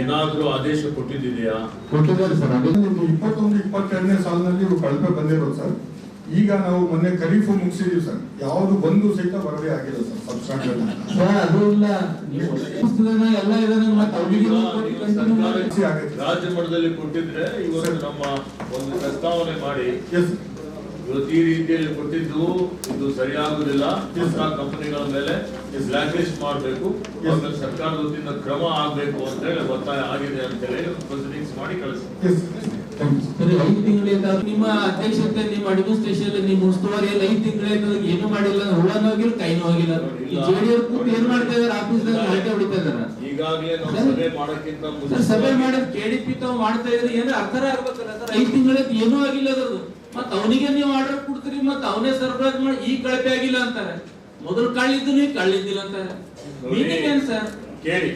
S2: ಏನಾದರೂ ಆದೇಶ ಕೊಟ್ಟಿದ್ದೀಯಾ
S4: ಕೊಟ್ಟಿದ್ದಾರೆ ಸರ್. ಅದೇ ನಿಮ್ಗೆ ಇಪ್ಪತ್ತೊಂದು ಇಪ್ಪತ್ತೆರಡನೇ ಸಾಲಿನಲ್ಲಿ ಕಳಪೆ ಬಂದಿರೋದು ಸರ್. ಈಗ ನಾವು ಮೊನ್ನೆ ಖರೀಫ್ ಮುಗಿಸಿದೀವಿ ಸರ್. ಯಾವುದು ಬಂದು ಸಹಿತ ವರದಿ ಆಗಿಲ್ಲ ಸರ್
S2: ರಾಜ್ಯ ಮಟ್ಟದಲ್ಲಿ ಕೊಟ್ಟಿದ್ರೆ ಇವತ್ತು ನಮ್ಮ ಒಂದು ಪ್ರಸ್ತಾವನೆ ಮಾಡಿ. ಇವತ್ತು ಈ ರೀತಿಯಲ್ಲಿ ಕೊಟ್ಟಿದ್ದು ಇದು ಸರಿಯಾಗುದಿಲ್ಲ ಕಂಪನಿಗಳ ಮೇಲೆ ಬ್ಲಾಕ್ ಲಿಸ್ಟ್ ಮಾಡಬೇಕು. ಸರ್ಕಾರದ ವತಿಯಿಂದ ಕ್ರಮ ಆಗಬೇಕು ಅಂತ ಹೇಳಿ ಒತ್ತಾಯ ಆಗಿದೆ ಅಂತ ಹೇಳಿ ಪ್ರೊಸೀಡಿಂಗ್ಸ್ ಮಾಡಿ ಕಳಿಸ್ತೀವಿ
S6: ಸರಿ ಐದು ತಿಂಗಳಿಂದ ನಿಮ್ಮ ಅಧ್ಯಕ್ಷತೆ ನಿಮ್ಮ ಅಡ್ಮಿನಿಸ್ಟ್ರೇಷನ್ ನಿಮ್ಮ ಉಸ್ತುವಾರಿಯಲ್ಲಿ ಐದು ತಿಂಗಳಿಂದ ಏನು ಮಾಡಿಲ್ಲ? ಹೂವನೂ ಹೋಗಿಲ್ಲ ಕೈನೂ ಹೋಗಿಲ್ಲ. ಈ ಜೆಡಿಎಸ್ ಕೂತು ಏನ್ ಮಾಡ್ತಾ ಇದಾರೆ? ಆಫೀಸ್ದಾಗ ಹರಟೆ ಹೊಡಿತಾ ಇದಾರೆ.
S2: ಈಗಾಗಲೇ ಸಭೆ ಮಾಡೋಕ್ಕಿಂತ
S6: ಸಭೆ
S2: ಮುಂಚೆ
S6: ಮಾಡಿ ಕೆಡಿಪಿ ತಾವು ಮಾಡ್ತಾ ಇದ್ರೆ ಏನಾರ ಅರ್ಥ ಆಗ್ಬೇಕಲ್ಲ ಸರ್? ಐದು ತಿಂಗಳಿಂದ ಏನೂ ಆಗಿಲ್ಲ ಅದ್ರದ್ದು. ಮತ್ತ ಅವನಿಗೆ ನೀವು ಆರ್ಡರ್ ಕೊಡ್ತೀರಿ ಮತ್ತ ಅವನೇ ಸರ್ಪ್ರೈಸ್ ಮಾಡಿ ಈ ಕಳಪೆ ಆಗಿಲ್ಲ ಅಂತಾರೆ. ಮೊದಲು ಕಳ್ಳಿದ್ದು ನೀವು ಕಳ್ಳಿದ್ದಿಲ್ಲ ಅಂತಾರೆ. ಮೀನಿಂಗ್ ಏನ್ ಸರ್?
S2: ಕೇಳಿ.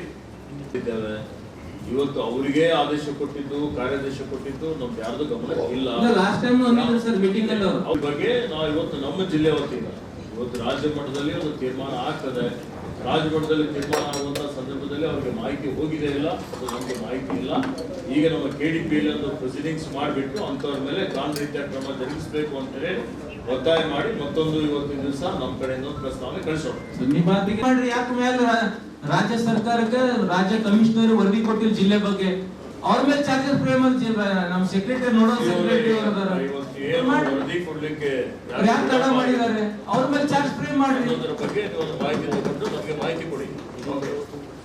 S2: ಇವತ್ತು ಅವರಿಗೆ ಆದೇಶ ಕೊಟ್ಟಿದ್ದು ಕಾರ್ಯಾದೇಶ ಕೊಟ್ಟಿದ್ದು ನಮ್ದು ಯಾರ್ದು ಗಮನ ಇಲ್ಲ.
S6: ಲಾಸ್ಟ್ ಟೈಮ್ ಅಂದಿದ್ರು ಸರ್ ಮೀಟಿಂಗ್ ಅಲ್ಲಿ ಅವರು.
S2: ಬಗ್ಗೆ ನಾವು ಇವತ್ತು ನಮ್ಮ ಜಿಲ್ಲೆ ವತಿಯಿಂದ ಇವತ್ತು ರಾಜ್ಯ ಮಟ್ಟದಲ್ಲಿ ಒಂದು ತೀರ್ಮಾನ ಆಗ್ತದೆ. ರಾಜ್ಯ ಮಟ್ಟದಲ್ಲಿ ತೀರ್ಮಾನ ಆಗುವಂತ ಸಂದರ್ಭದಲ್ಲಿ ಅವ್ರಿಗೆ ಮಾಹಿತಿ ಹೋಗಿದೆ ಇಲ್ಲ ಅದು ನಮಗೆ ಮಾಹಿತಿ ಇಲ್ಲ. ಈಗ ನಮ್ಮ ಕೆ ಡಿ ಪಿ ಒಂದು ಪ್ರೊಸೀಡಿಂಗ್ಸ್ ಮಾಡಿಬಿಟ್ಟು ಅಂಥವ್ರ ಮೇಲೆ ಕಾನೂನು ರೀತಿಯ ಕ್ರಮ ಜರುಗಿಸಬೇಕು ಅಂತೇಳಿ ಒತ್ತಾಯ ಮಾಡಿ ಮತ್ತೊಂದು ಇವತ್ತಿನ ದಿವಸ ನಮ್ಮ ಕಡೆಯಿಂದ ಪ್ರಸ್ತಾವನೆ ಕಳಿಸೋಣ.
S6: ನಿಮ್ಮ ಮಾತಿಗೆ ಮಾಡ್ರಿ. ಯಾಕೆ ಮೇಲೆ ರಾಜ್ಯ ಸರ್ಕಾರಕ್ಕೆ ರಾಜ್ಯ ಕಮಿಷನರ್ ವರದಿ ಕೊಟ್ಟಿಲ್ಲ ಜಿಲ್ಲೆ ಬಗ್ಗೆ? ಅವ್ರ ಮೇಲೆ ಚಾರ್ಜಸ್ ಫ್ರೇಮ್ ನಮ್ಮ ಸೆಕ್ರೆಟರಿ ನೋಡೋ ಸೆಕ್ರೆಟರಿ
S2: ವರದಿ ಕೊಡ್ಲಿಕ್ಕೆ
S6: ಯಾಕೆ ತಡ ಮಾಡಿದ್ದಾರೆ? ಅವ್ರ ಮೇಲೆ ಚಾರ್ಜ್ ಫ್ರೇಮ್ ಮಾಡ್ರಿ.
S2: ಬಗ್ಗೆ ಮಾಹಿತಿ ತಗೊಂಡು ನಮಗೆ ಮಾಹಿತಿ ಕೊಡಿ.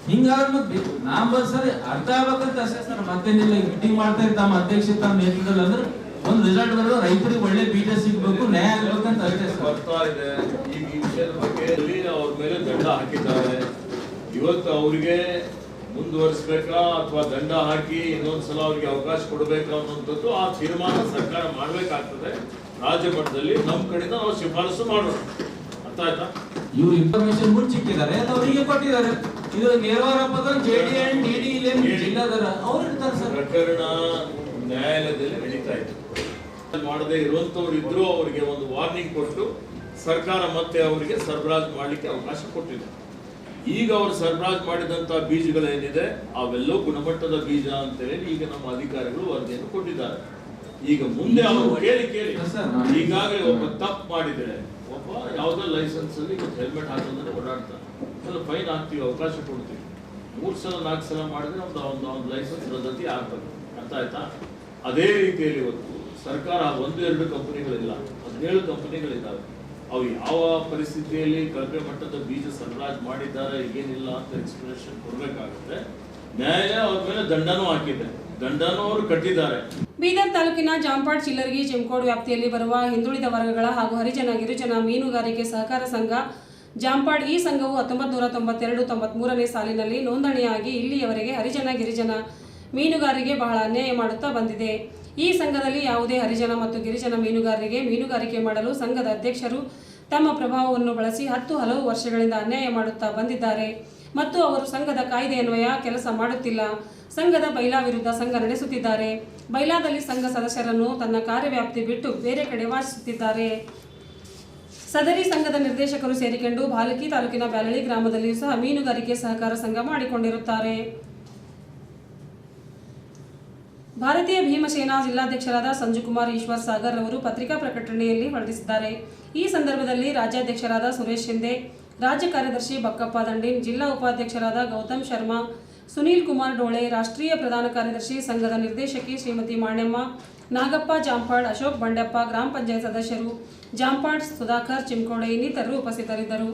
S6: ಹಿಂಗಾದ್ರೆ ಮತ್ತೆ ನಾ ಸರ್ ಅರ್ಥ ಆಗ್ಬೇಕಂತ ಅಷ್ಟೇ ಸರ್. ಮತ್ತೇನಿಲ್ಲ ಮೀಟಿಂಗ್ ಮಾಡ್ತಾ ಇರ್ತಾಮ ಅಧ್ಯಕ್ಷ ತಮ್ಮ ನೇತೃತ್ವದಲ್ಲಿ ಅಂದ್ರೆ ಒಂದು ರಿಸಲ್ಟ್ ಬರೋದು ರೈತರಿಗೆ ಒಳ್ಳೆ ಬೀಜ ಸಿಗ್ಬೇಕು ನ್ಯಾಯ ಅಂತ ಅಷ್ಟೇ
S2: ಬರ್ತಾ ಇದೆ. ಈಗ ಈ ವಿಷಯದ ಬಗ್ಗೆ ಅವ್ರ ಮೇಲೆ ದಂಡ ಹಾಕಿದ್ದಾರೆ. ಇವತ್ತು ಅವರಿಗೆ ಮುಂದುವರಿಸ್ಬೇಕಾ ಅಥವಾ ದಂಡ ಹಾಕಿ ಇನ್ನೊಂದ್ಸಲ ಅವ್ರಿಗೆ ಅವಕಾಶ ಕೊಡಬೇಕಾ ಅನ್ನೋಂಥದ್ದು ಆ ತೀರ್ಮಾನ ಸರ್ಕಾರ ಮಾಡ್ಬೇಕಾಗ್ತದೆ. ರಾಜ್ಯ ಮಟ್ಟದಲ್ಲಿ ನಮ್ಮ ಕಡೆಯಿಂದ ನಾವು ಶಿಫಾರಸು ಮಾಡೋಣ. ಅರ್ಥ ಆಯ್ತಾ
S6: ಇವ್ರು ಇನ್ಫಾರ್ಮೇಶನ್ ಮುಂಚಿಕ್ಕಿದ್ದಾರೆ ಅದು ಅವರಿಗೆ ಕೊಟ್ಟಿದ್ದಾರೆ. ಇದು ನೇರವಾರಪ್ಪದ J D and D D ಇಲ್ಲೇ ಜಿಲ್ಲಾದರ. ಅವ್ರು ಇರ್ತಾರೆ ಸರ್.
S2: ಪ್ರಕರಣ ನ್ಯಾಯಾಲಯದಲ್ಲಿ ನಡೀತಾ ಇದೆ. ಮಾಡದೇ ಇರುವಂತವ್ರು ಇದ್ರು ಅವರಿಗೆ ಒಂದು ವಾರ್ನಿಂಗ್ ಕೊಟ್ಟು ಸರ್ಕಾರ ಮತ್ತೆ ಅವರಿಗೆ ಸರಬರಾಜು ಮಾಡಲಿಕ್ಕೆ ಅವಕಾಶ ಕೊಟ್ಟಿದೆ. ಈಗ ಅವರು ಸರಬರಾಜು ಮಾಡಿದಂತ ಬೀಜಗಳೇನಿದೆ ಅವೆಲ್ಲೋ ಗುಣಮಟ್ಟದ ಬೀಜ ಅಂತ ಹೇಳಿ ಈಗ ನಮ್ಮ ಅಧಿಕಾರಿಗಳು ವರದಿಯನ್ನು ಕೊಟ್ಟಿದ್ದಾರೆ. ಈಗ ಮುಂದೆ ಅವರು ಕೇಳಿ ಕೇಳಿ. ಈಗಾಗಲೇ ಒಬ್ಬ ತಪ್ಪು ಮಾಡಿದರೆ ಒಬ್ಬ ಯಾವುದೋ ಲೈಸೆನ್ಸ್ ಅಲ್ಲಿ ಹೆಲ್ಮೆಟ್ ಹಾಕೋದನ್ನ ಓಡಾಡ್ತಾರೆ. ಫೈನ್ ಹಾಕ್ತೀವಿ ಅವಕಾಶ ಕೊಡ್ತೀವಿ. ಮೂರ್ ಸಲ ನಾಲ್ಕು ಸಲ ಮಾಡಿದ್ರೆ ಒಂದು ಒಂದು ಒಂದು ಲೈಸೆನ್ಸ್ ರದ್ದತಿ ಆಗ್ತದೆ ಅರ್ಥ ಆಯ್ತಾ? ಅದೇ ರೀತಿಯಲ್ಲಿ ಇವತ್ತು ಸರ್ಕಾರ ಒಂದು ಎರಡು ಕಂಪನಿಗಳಿಲ್ಲ, ಹದಿನೇಳು ಕಂಪನಿಗಳಿದ್ದಾವೆ. ಅವು ಯಾವ ಪರಿಸ್ಥಿತಿಯಲ್ಲಿ ಕಳಪೆ ಮಟ್ಟದ ಬೀಜ ಸರಬರಾಜು ಮಾಡಿದ್ದಾರೆ, ಏನಿಲ್ಲ ಅಂತ ಎಕ್ಸ್ಪ್ಲನೇಷನ್ ಕೊಡಬೇಕಾಗುತ್ತೆ. ನ್ಯಾಯಾಲಯ ಅವ್ರ ಮೇಲೆ ದಂಡನೂ ಹಾಕಿದೆ. ದಂಡನೂ ಅವರು ಕಟ್ಟಿದ್ದಾರೆ.
S1: ಬೀದರ್ ತಾಲೂಕಿನ ಜಾಂಪಾಡ್ ಚಿಲ್ಲರ್ಗಿ ಚಿಮ್ಕೋಡ್ ವ್ಯಾಪ್ತಿಯಲ್ಲಿ ಬರುವ ಹಿಂದುಳಿದ ವರ್ಗಗಳ ಹಾಗೂ ಹರಿಜನ, ಗಿರಿಜನ ಮೀನುಗಾರಿಕೆ ಸಹಕಾರ ಸಂಘ, ಜಾಂಪಾಡ್ ಈ ಸಂಘವು ಹತ್ತೊಂಬತ್ತು ನೂರ ತೊಂಬತ್ತೆರಡು, ತೊಂಬತ್ಮೂರನೇ ಸಾಲಿನಲ್ಲಿ ನೋಂದಣಿಯಾಗಿ ಇಲ್ಲಿಯವರೆಗೆ ಹರಿಜನ, ಗಿರಿಜನ ಮೀನುಗಾರಿಗೆ ಬಹಳ ಅನ್ಯಾಯ ಮಾಡುತ್ತಾ ಬಂದಿದೆ. ಈ ಸಂಘದಲ್ಲಿ ಯಾವುದೇ ಹರಿಜನ ಮತ್ತು ಗಿರಿಜನ ಮೀನುಗಾರರಿಗೆ ಮೀನುಗಾರಿಕೆ ಮಾಡಲು ಸಂಘದ ಅಧ್ಯಕ್ಷರು ತಮ್ಮ ಪ್ರಭಾವವನ್ನು ಬಳಸಿ ಹತ್ತು ಹಲವು ವರ್ಷಗಳಿಂದ ಅನ್ಯಾಯ ಮಾಡುತ್ತಾ ಬಂದಿದ್ದಾರೆ. ಮತ್ತು ಅವರು ಸಂಘದ ಕಾಯ್ದೆಯನ್ವಯ ಕೆಲಸ ಮಾಡುತ್ತಿಲ್ಲ. ಸಂಘದ ಬೈಲಾ ವಿರುದ್ಧ ಸಂಘ ನಡೆಸುತ್ತಿದ್ದಾರೆ. ಬೈಲಾದಲ್ಲಿ ಸಂಘ ಸದಸ್ಯರನ್ನು ತನ್ನ ಕಾರ್ಯವ್ಯಾಪ್ತಿ ಬಿಟ್ಟು ಬೇರೆ ಕಡೆ ವಾಸಿಸುತ್ತಿದ್ದಾರೆ. ಸದರಿ ಸಂಘದ ನಿರ್ದೇಶಕರು ಸೇರಿಕೊಂಡು ಬಾಲಕಿ ತಾಲೂಕಿನ ಬ್ಯಾಲಳಿ ಗ್ರಾಮದಲ್ಲಿಯೂ ಸಹ ಮೀನುಗಾರಿಕೆ ಸಹಕಾರ ಸಂಘ ಮಾಡಿಕೊಂಡಿರುತ್ತಾರೆ. ಭಾರತೀಯ ಭೀಮಸೇನಾ ಜಿಲ್ಲಾಧ್ಯಕ್ಷರಾದ ಸಂಜುಕುಮಾರ್ ಈಶ್ವರ್ ಸಾಗರ್ ಅವರು ಪತ್ರಿಕಾ ಪ್ರಕಟಣೆಯಲ್ಲಿ ಹೊರಡಿಸಿದ್ದಾರೆ. ಈ ಸಂದರ್ಭದಲ್ಲಿ ರಾಜ್ಯಾಧ್ಯಕ್ಷರಾದ ಸುರೇಶ್ ಶಿಂದೆ ರಾಜ್ಯ ಕಾರ್ಯದರ್ಶಿ ಬಕ್ಕಪ್ಪ ದಂಡಿನ್ ಜಿಲ್ಲಾ ಉಪಾಧ್ಯಕ್ಷರಾದ ಗೌತಮ್ ಶರ್ಮಾ ಸುನೀಲ್ ಕುಮಾರ್ ಡೋಳೆ ರಾಷ್ಟ್ರೀಯ ಪ್ರಧಾನ ಕಾರ್ಯದರ್ಶಿ ಸಂಘದ ನಿರ್ದೇಶಕಿ ಶ್ರೀಮತಿ ಮಾಣ್ಯಮ್ಮ ನಾಗಪ್ಪ ಜಾಂಪಾಡ್ ಅಶೋಕ್ ಬಂಡೆಪ್ಪ ಗ್ರಾಮ ಪಂಚಾಯತ್ ಸದಸ್ಯರು ಜಾಂಪಾಡ್ ಸುಧಾಕರ್ ಚಿಮ್ಕೋಡೆ ಇನ್ನಿತರರು ಉಪಸ್ಥಿತರಿದ್ದರು.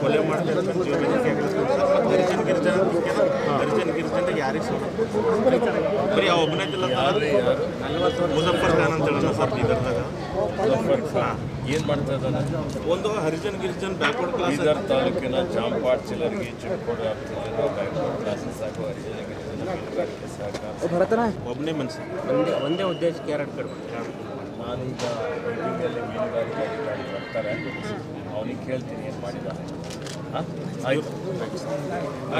S5: ಕೊಲೆ ದರ್ಶನ್ ಗಿರ್ಜನ ಬರಿ ಗಿರ್ಜನ ಯಾರಿಗೆ ಬರೀ ಯಾರು ಒಬ್ಬನೇ ಮುಜಫರ್ ಖಾನ್ ಅಂತ ಹೇಳೋಣ ಸರ್ ಬೀದರ್ದಾಗ
S2: ಏನ್ ಮಾಡ್ತಾ ಇದ್ದಾನೆ
S5: ಒಂದು ಹರಿಜನ್ ಗಿರಿಜನ್ ಬ್ಯಾಕ್ವರ್ಡ್ ಕ್ಲಾಸ್
S2: ತಾಲೂಕಿನ ಜಾಂಪಾಟ್ ಚಿಲ್ಲರ್ಗಿ ಬ್ಯಾಕ್ವರ್ಡ್ ಕ್ಲಾಸಸ್ ಗಿರಿಜನ
S5: ಒಬ್ಬನೇ ಮನುಷ್ಯ
S9: ಒಂದೇ ಒಂದೇ ಉದ್ದೇಶಕ್ಕೆ ಎರಡು ಕಡೆ
S2: ನಾನೀಗ ಮೀನುಗಾರಿಕೆ ಅಧಿಕಾರಿ ಬರ್ತಾರೆ ಅವನಿಗೆ ಕೇಳ್ತೀನಿ ಏನು ಮಾಡಿದ್ದಾನೆ 啊，哎呦，